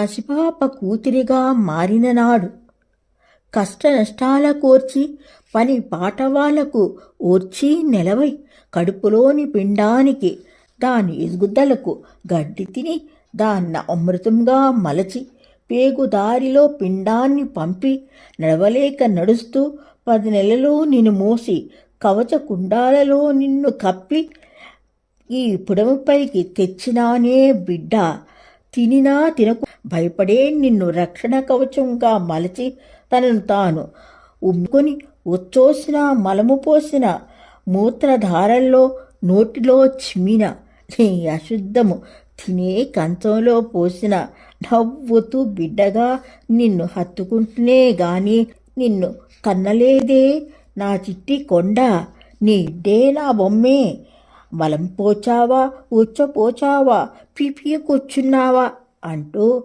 పసిపాప కూతురిగా మారిన నాడు కష్ట నష్టాల కోర్చి పని పాటవాళ్ళకు ఓర్చి నెలవై కడుపులోని పిండానికి దాని ఎదుగుదలకు గడ్డి తిని దాన్న అమృతంగా మలచి పేగుదారిలో పిండాన్ని పంపి నడవలేక నడుస్తూ పది నెలలు నిన్ను మోసి కవచ కుండాలలో నిన్ను కప్పి ఈ పుడమపైకి తెచ్చినానే బిడ్డ. తినినా తినకు భయపడే నిన్ను రక్షణ కవచంగా మలచి తనను తాను ఉమ్ముకొని ఉచ్చోసిన మలము పోసిన మూత్రధారల్లో నోటిలో చిమ్మిన నీ అశుద్ధము తినే కంచంలో పోసిన నవ్వుతూ బిడ్డగా నిన్ను హత్తుకుంటూనే గాని నిన్ను కన్నలేదే. నా చిట్టి కొండ నీ ఇడ్డే నా బొమ్మే. మలం పోచావా ఉచ్చపోచావా పిపియ కూర్చున్నావా అంటూ